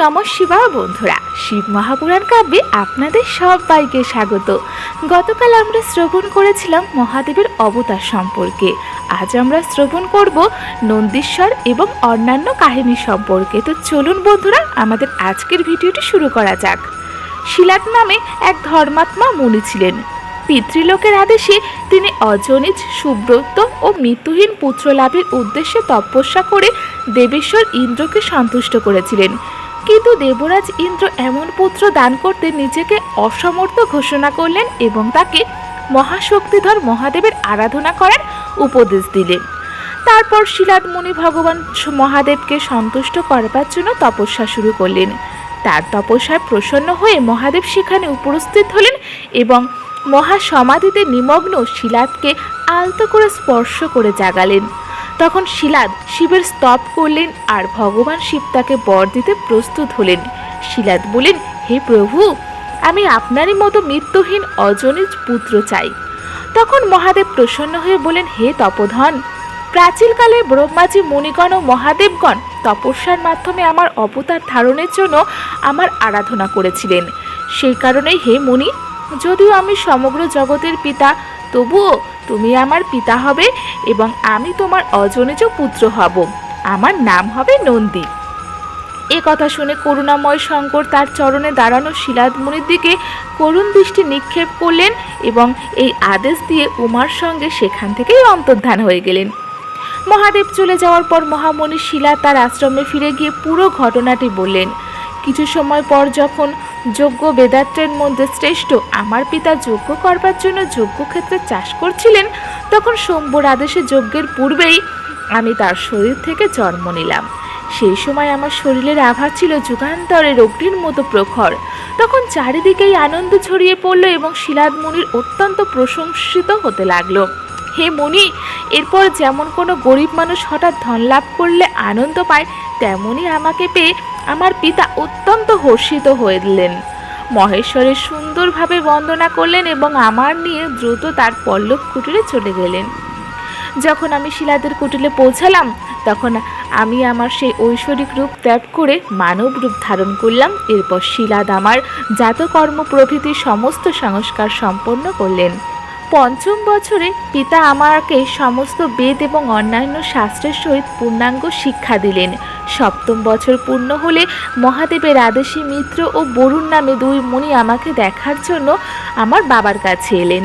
নমঃ শিবায় বন্ধুরা। শিব মহাপুরাণ কাব্যে আপনাদের সবাইকে স্বাগত। গতকাল আমরা শ্রবণ করেছিলাম মহাদেবের অবতার সম্পর্কে। আজ আমরা শ্রবণ করব নন্দীশ্বর এবং অন্যান্য কাহিনী সম্পর্কে। তো চলুন বন্ধুরা, আমাদের আজকের ভিডিওটি শুরু করা যাক। শিলাদ নামে এক ধর্মাত্মা মুনি ছিলেন। পিতৃলোকের আদেশে তিনি অজনিজ সুব্রত ও মৃত্যুহীন পুত্র লাভের উদ্দেশ্যে তপস্যা করে দেবেশ্বর ইন্দ্রকে সন্তুষ্ট করেছিলেন। কিন্তু দেবরাজ ইন্দ্র এমন পুত্র দান করতে নিজেকে অসমর্থ ঘোষণা করলেন এবং তাকে মহাশক্তিধর মহাদেবের আরাধনা করার উপদেশ দিলেন। তারপর শিলাদ মুনি ভগবান মহাদেবকে সন্তুষ্ট করবার জন্য তপস্যা শুরু করলেন। তার তপস্যায় প্রসন্ন হয়ে মহাদেব সেখানে উপস্থিত হলেন এবং মহাসমাধিতে নিমগ্ন শিলাদকে আলতো করে স্পর্শ করে জাগালেন। তখন শিলাদ শিবের স্তব করলেন আর ভগবান শিব তাকে বর দিতে প্রস্তুত হলেন। শিলাদ বলেন হে প্রভু, আমি আপনারই মতো মৃত্যুহীন অজনিজ পুত্র চাই। তখন মহাদেব প্রসন্ন হয়ে বলেন হে তপধন, প্রাচীনকালে ব্রহ্মাজি মুনিগণ ও মহাদেবগণ তপস্যার মাধ্যমে আমার অবতার ধারণের জন্য আমার আরাধনা করেছিলেন। সেই কারণেই, হে মুনি, যদিও আমি সমগ্র জগতের পিতা তবুও তুমি আমার পিতা হবে এবং আমি তোমার অজনিজ পুত্র হব। আমার নাম হবে নন্দী। এ কথা শুনে করুণাময় শঙ্কর তার চরণে দাঁড়ানো শিলাদ মুনির দিকে করুণ দৃষ্টি নিক্ষেপ করলেন এবং এই আদেশ দিয়ে উমার সঙ্গে সেখান থেকেই অন্তর্ধান হয়ে গেলেন। মহাদেব চলে যাওয়ার পর মহামণি শিলা তার আশ্রমে ফিরে গিয়ে পুরো ঘটনাটি বললেন। কিছু সময় পর যখন যজ্ঞ বেদাত্রের মধ্যে শ্রেষ্ঠ আমার পিতা যজ্ঞ করবার জন্য যজ্ঞক্ষেত্রে চাষ করছিলেন, তখন শম্ভুর আদেশে যজ্ঞের পূর্বেই আমি তার শরীর থেকে জন্ম নিলাম। সেই সময় আমার শরীরের আভা ছিল যুগান্তরের অগ্নির মতো প্রখর। তখন চারিদিকেই আনন্দ ছড়িয়ে পড়ল এবং শিলাদ মুনির অত্যন্ত প্রশংসিত হতে লাগল। হে মুনি, এরপর যেমন কোনো গরিব মানুষ হঠাৎ ধন লাভ করলে আনন্দ পায়, তেমনই আমাকে পেয়ে আমার পিতা অত্যন্ত হর্ষিত হলেন মহেশ্বরের সুন্দরভাবে বন্দনা করলেন এবং আমার নিয়ে দ্রুত তার পল্লব কুটিরে চলে গেলেন। যখন আমি শিলাদের কুটিলে পৌঁছালাম, তখন আমি আমার সেই ঐশ্বরিক রূপ ত্যাগ করে মানব রূপ ধারণ করলাম। এরপর শিলাদ আমার জাতকর্ম প্রভৃতি সমস্ত সংস্কার সম্পন্ন করলেন। পঞ্চম বছরে পিতা আমাকে সমস্ত বেদ এবং অন্যান্য শাস্ত্রের সহিত পূর্ণাঙ্গ শিক্ষা দিলেন। সপ্তম বছর পূর্ণ হলে মহাদেবের আদেশী মিত্র ও বরুণ নামে দুই মুনি আমাকে দেখার জন্য আমার বাবার কাছে এলেন।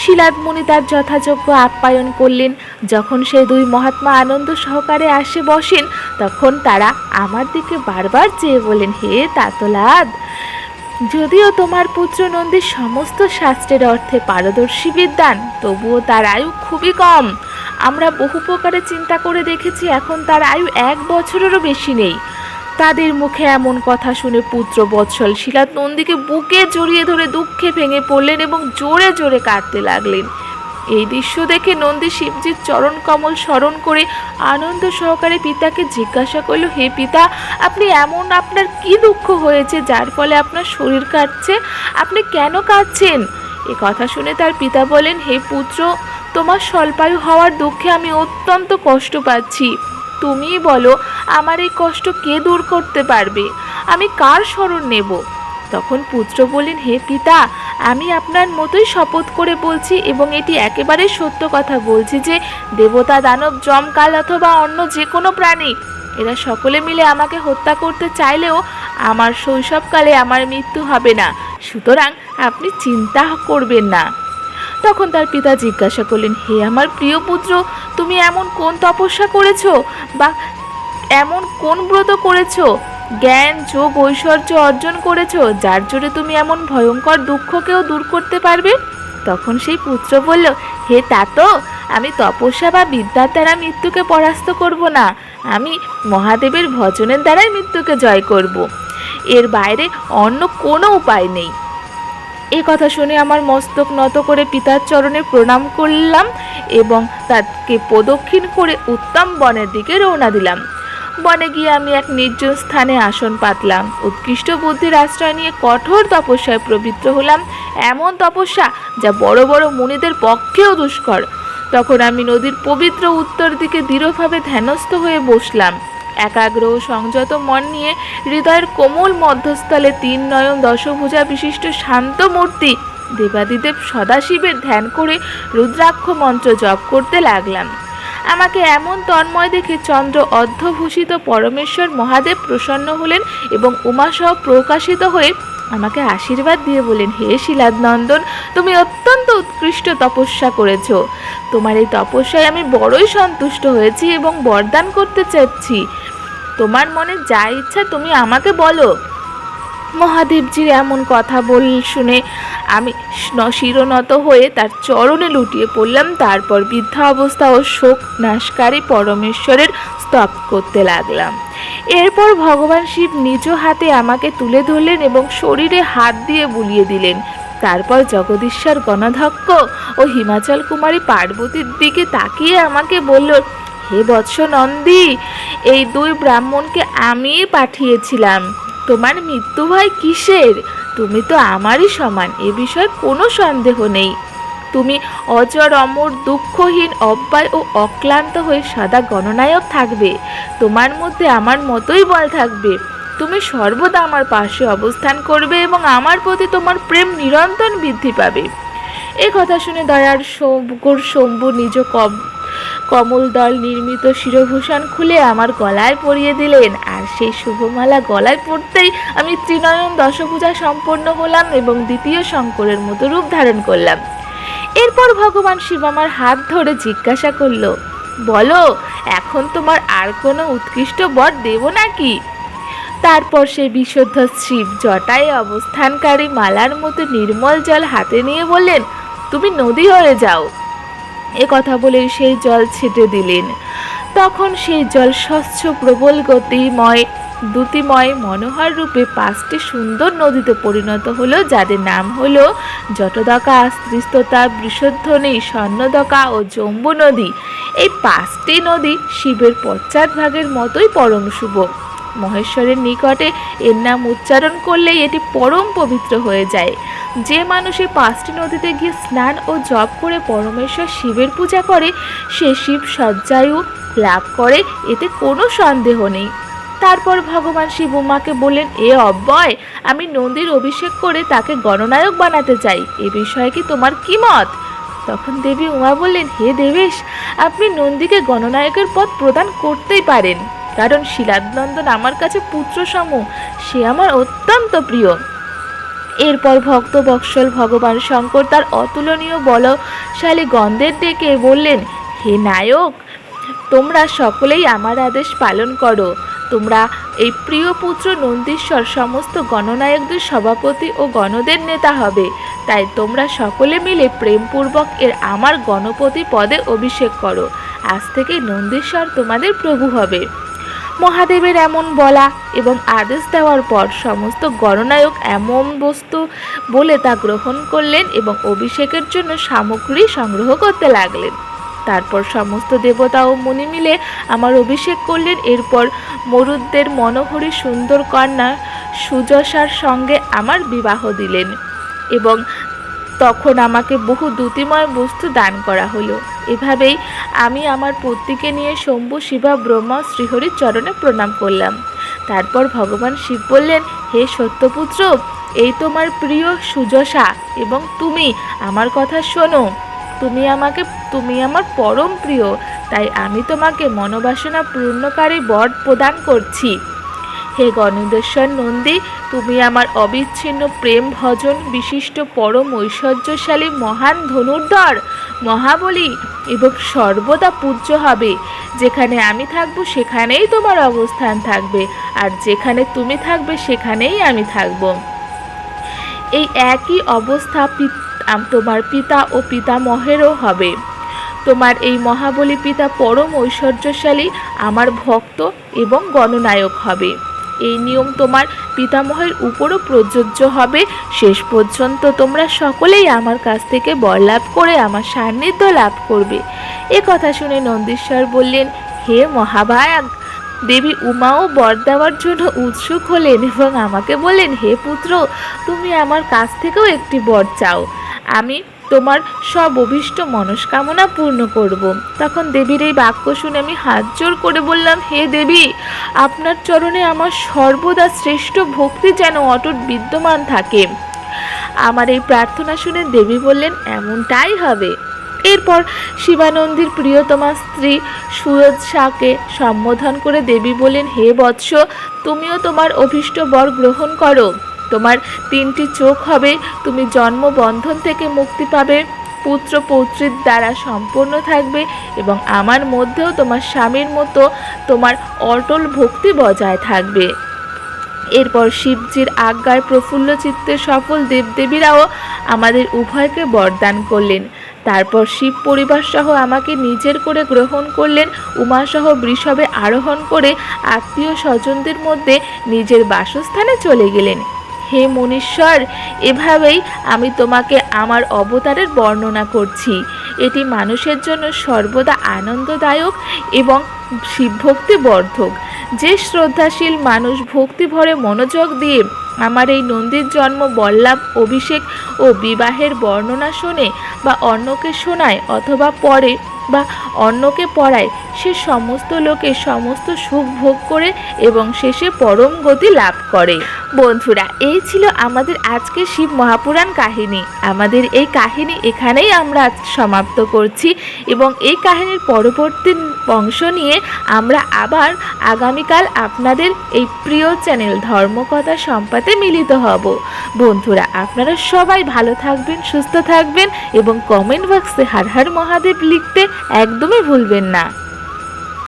শিলাদ মুনি তার যথাযোগ্য আপ্যায়ন করলেন। যখন সে দুই মহাত্মা আনন্দ সহকারে আসে বসেন, তখন তারা আমার দিকে বারবার চেয়ে বলেন, হে তাতলাদ যদিও তোমার পুত্র নন্দীর সমস্ত শাস্ত্রের অর্থে পারদর্শী বিদ্যান, তবুও তার আয়ু খুবই কম। আমরা বহু প্রকারে চিন্তা করে দেখেছি, এখন তার আয়ু এক বছরেরও বেশি নেই। তাদের মুখে এমন কথা শুনে পুত্র বৎসল শিলা নন্দীকে বুকে জড়িয়ে ধরে দুঃখে ভেঙে পড়লেন এবং জোরে জোরে কাঁদতে লাগলেন। এই দৃশ্য দেখে নন্দী শিবজির চরণ কমল স্মরণ করে আনন্দ সহকারে পিতাকে জিজ্ঞাসা করল, হে পিতা, আপনি এমন আপনার কি দুঃখ হয়েছে যার ফলে আপনার শরীর কাটছে আপনি কেন কাঁদছেন? এ কথা শুনে তার পিতা বলেন, হে পুত্র, তোমার স্বল্পায়ু হওয়ার দুঃখে আমি অত্যন্ত কষ্ট পাচ্ছি। তুমিই বলো, আমার এই কষ্ট কে দূর করতে পারবে? আমি কার স্মরণ নেব? তখন পুত্র বললেন হে পিতা আমি আপনার মতোই শপথ করে বলছি এবং এটি একেবারে সত্য কথা বলছি যে দেবতা দানব জমকাল অথবা অন্য যে কোনো প্রাণী, এরা সকলে মিলে আমাকে হত্যা করতে চাইলেও আমার শৈশবকালে আমার মৃত্যু হবে না। সুতরাং আপনি চিন্তা করবেন না। তখন তার পিতা জিজ্ঞাসা করলেন, হে আমার প্রিয় পুত্র, তুমি এমন কোন তপস্যা করেছ বা এমন কোন ব্রত করেছ? জ্ঞান, যোগ, ঐশ্বর্য অর্জন করেছ, যার জন্য তুমি এমন ভয়ঙ্কর দুঃখকেও দূর করতে পারবে? তখন সেই পুত্র বলল, হে তাতো, আমি তপস্যা বা বিদ্যার দ্বারা মৃত্যুকে পরাস্ত করব না। আমি মহাদেবের ভজনের দ্বারাই মৃত্যুকে জয় করব। এর বাইরে অন্য কোনো উপায় নেই। এই কথা শুনে আমার মস্তক নত করে পিতার চরণে প্রণাম করলাম এবং তাকে প্রদক্ষিণ করে উত্তম বনের দিকে রওনা দিলাম। বনে গিয়ে আমি এক নির্জন স্থানে আসন পাতলাম। উৎকৃষ্ট বুদ্ধির আশ্রয় নিয়ে কঠোর তপস্যায় প্রবৃত্ত হলাম। এমন তপস্যা যা বড় বড় মুনিদের পক্ষেও দুষ্কর। তখন আমি নদীর পবিত্র উত্তর দিকে দৃঢ়ভাবে ধ্যানস্থ হয়ে বসলাম। একাগ্র ও সংযত মন নিয়ে হৃদয়ের কোমল মধ্যস্থলে তিন নয়ন দশভুজা বিশিষ্ট শান্ত মূর্তি দেবাদিদেব সদাশিবের ধ্যান করে রুদ্রাক্ষ মন্ত্র জপ করতে লাগলাম। আমাকে এমন তন্ময় দেখে চন্দ্র অর্ধভূষিত পরমেশ্বর মহাদেব প্রসন্ন হলেন এবং উমাসহ প্রকাশিত হয়ে আমাকে আশীর্বাদ দিয়ে বলেন হে শিলাদ নন্দন তুমি অত্যন্ত উৎকৃষ্ট তপস্যা করেছ। তোমার এই তপস্যায় আমি বড়ই সন্তুষ্ট হয়েছি এবং বরদান করতে চাচ্ছি। তোমার মনে যা ইচ্ছা তুমি আমাকে বলো। মহাদেবজির এমন কথা বল শুনে আমি শিরোনত হয়ে তার চরণে লুটিয়ে পড়লাম। তারপর বৃদ্ধা অবস্থা ও শোক নাশকারী পরমেশ্বরের স্তব করতে লাগলাম। এরপর ভগবান শিব নিজ হাতে আমাকে তুলে ধরলেন এবং শরীরে হাত দিয়ে বুলিয়ে দিলেন। তারপর জগদীশ্বর গণধক্ষ ও হিমাচল কুমারী পার্বতীর দিকে তাকিয়ে আমাকে বলল, হে বৎস নন্দী, এই দুই ব্রাহ্মণকে আমিই পাঠিয়েছিলাম। তোমার মৃত্যু ভয় কিসের? তুমি তো আমারই সমান, এ বিষয়ে কোনো সন্দেহ নেই। তুমি অজর, অমর, দুঃখহীন, অব্যয় ও অক্লান্ত হয়ে সদা গণনায়ক থাকবে। তোমার মধ্যে আমার মতোই বল থাকবে। তুমি সর্বদা আমার পাশে অবস্থান করবে এবং আমার প্রতি তোমার প্রেম নিরন্তর বৃদ্ধি পাবে। এ কথা শুনে দয়ার শঙ্কর শম্ভু নিজ কব কমল দল নির্মিত শিরভূষণ খুলে আমার গলায় পরিয়ে দিলেন। আর সেই শুভমালা গলায় পড়তেই আমি ত্রিনয়ন দশভূজা সম্পন্ন হলাম এবং দ্বিতীয় শঙ্করের মতো রূপ ধারণ করলাম। এরপর ভগবান শিব আমার হাত ধরে জিজ্ঞাসা করল, বলো, এখন তোমার আর কোনো উৎকৃষ্ট বর দেব নাকি? তারপর সে বিশুদ্ধ শিব জটায় অবস্থানকারী মালার মতো নির্মল জল হাতে নিয়ে বললেন, তুমি নদী হয়ে যাও। এ কথা বলে সেই জল ছেটে দিলেন। তখন সেই জল স্বচ্ছ প্রবল গতিময়, দ্যুতিময় মনোহর রূপে পাঁচটি সুন্দর নদীতে পরিণত হলো, যাদের নাম হলো জটদকা, স্ত্রীস্ততা, বৃষধ্বনি, স্বর্ণদকা ও জম্বু নদী। এই পাঁচটি নদী শিবের পশ্চাৎ ভাগের মতোই পরম শুভ। মহেশ্বরের নিকটে এর নাম উচ্চারণ করলেই এটি পরম পবিত্র হয়ে যায়। যে মানুষ পাঁচটি নদীতে গিয়ে স্নান ও জপ করে পরমেশ্বর শিবের পূজা করে, সে শিব সজ্জায়ু লাভ করে, এতে কোনো সন্দেহ নেই। তারপর ভগবান শিব উমাকে বললেন, এ অব্যয়, আমি নন্দীর অভিষেক করে তাকে গণনায়ক বানাতে চাই, এ বিষয়ে কি তোমার কি মত? তখন দেবী উমা বললেন, হে দেবেশ, আপনি নন্দীকে গণনায়কের পদ প্রদান করতেই পারেন, কারণ শিলাদনন্দন আমার কাছে পুত্র সম সে আমার অত্যন্ত প্রিয়। এরপর ভক্ত বৎসল ভগবান শঙ্কর তার অতুলনীয় বলশালী গন্ধের ডেকে বললেন, হে নায়ক, তোমরা সকলেই আমার আদেশ পালন করো। তোমরা এই প্রিয় পুত্র নন্দীশ্বর সমস্ত গণনায়কদের সভাপতি ও গণদের নেতা হবে। তাই তোমরা সকলে মিলে প্রেমপূর্বক এর আমার গণপতি পদে অভিষেক করো। আজ থেকে নন্দীশ্বর তোমাদের প্রভু হবে। মহাদেবের এমন বলা এবং আদেশ দেওয়ার পর সমস্ত গণনায়ক এমন বস্তু বলে তা গ্রহণ করলেন এবং অভিষেকের জন্য সামগ্রী সংগ্রহ করতে লাগলেন। তারপর সমস্ত দেবতা ও মুনি মিলে আমার অভিষেক করলেন। এরপর মরুদ্দের মনোহরী সুন্দর কন্যা সুজসার সঙ্গে আমার বিবাহ দিলেন এবং তখন আমাকে বহু দ্যুতিময় বস্তু দান করা হলো। এভাবেই আমি আমার পত্নীকে নিয়ে শম্ভু, শিবা, ব্রহ্মা শ্রীহরির চরণে প্রণাম করলাম। তারপর ভগবান শিব বললেন, হে সত্যপুত্র, এই তোমার প্রিয় সুযশা এবং তুমি আমার কথা শোনো। তুমি আমাকে, তুমি আমার পরম প্রিয়, তাই আমি তোমাকে মনোবাসনা পূর্ণকারী বর প্রদান করছি। হে গণেশ্বর নন্দী, তুমি আমার অবিচ্ছিন্ন প্রেম ভজন বিশিষ্ট পরম ঐশ্বর্যশালী মহান ধনুর্ধর। মহাবলী, এবং সর্বদা পূজ্য হবে। যেখানে আমি থাকব, সেখানেই তোমার অবস্থান থাকবে। আর যেখানে তুমি থাকবে, সেখানেই আমি থাকব। এই একই অবস্থা তোমার পিতা ও পিতামহেরও হবে। তোমার এই মহাবলী পিতা পরম ঐশ্বর্যশালী আমার ভক্ত এবং গণনায়ক হবে। এই নিয়ম তোমার পিতামহের উপরও প্রযোজ্য হবে। শেষ পর্যন্ত তোমরা সকলেই আমার কাছ থেকে বর লাভ করে আমার সান্নিধ্য লাভ করবে। এ কথা শুনে নন্দীশ্বর বললেন, হে মহাভায়াগ দেবী উমাও বর দেওয়ার জন্য উৎসুক হলেন এবং আমাকে বললেন, হে পুত্র, তুমি আমার কাছ থেকেও একটি বর চাও। আমি তোমার সব অভীষ্ট মনস্কামনা পূর্ণ করব। তখন দেবীর এই বাক্য শুনে আমি হাত জোর করে বললাম, হে দেবী, আপনার চরণে আমার সর্বদা শ্রেষ্ঠ ভক্তি যেন অটুট বিদ্যমান থাকে। আমার এই প্রার্থনা শুনে দেবী বললেন, এমনটাই হবে। এরপর শিবানন্দীর প্রিয়তমা স্ত্রী সুরজসাকে সম্বোধন করে দেবী বলেন হে বৎস, তুমিও তোমার অভীষ্ট বর গ্রহণ করো। তোমার তিনটি চোখ হবে, তুমি জন্মবন্ধন থেকে মুক্তি পাবে, পুত্র পৌত্রীর দ্বারা সম্পন্ন থাকবে এবং আমার মধ্যেও তোমার স্বামীর মতো তোমার অটল ভক্তি বজায় থাকবে। এরপর শিবজির আজ্ঞায় প্রফুল্ল চিত্তে সফল দেবদেবীরাও আমাদের উভয়কে বরদান করলেন। তারপর শিব পরিবার সহ আমাকে নিজের করে গ্রহণ করলেন, উমাসহ বৃষভে আরোহণ করে আত্মীয় স্বজনদের মধ্যে নিজের বাসস্থানে চলে গেলেন। হে মনীশ্বর, এভাবেই আমি তোমাকে আমার অবতারের বর্ণনা করছি। এটি মানুষের জন্য সর্বদা আনন্দদায়ক এবং শিবভক্তি বর্ধক যে শ্রদ্ধাশীল মানুষ ভক্তি ভরে মনোযোগ দিয়ে আমার এই নন্দীর জন্ম, বল্লাভ, অভিষেক ও বিবাহের বর্ণনা শোনে বা অন্যকে শোনায় অথবা পড়ে বা অন্যকে পড়ায়, সে সমস্ত লোকে সমস্ত সুখ ভোগ করে এবং শেষে পরম গতি লাভ করে। বন্ধুরা, এই ছিল আমাদের আজকে শিব মহাপুরাণ কাহিনী। আমাদের এই কাহিনী এখানেই আমরা সমাপ্ত করছি এবং এই কাহিনীর পরবর্তী অংশ নিয়ে আমরা আবার আগামীকাল আপনাদের এই প্রিয় চ্যানেল ধর্মকথা সম্পাতে মিলিত হব। বন্ধুরা, আপনারা সবাই ভালো থাকবেন, সুস্থ থাকবেন এবং কমেন্ট বক্সে হার হার মহাদেব লিখতে একদমই ভুলবেন না।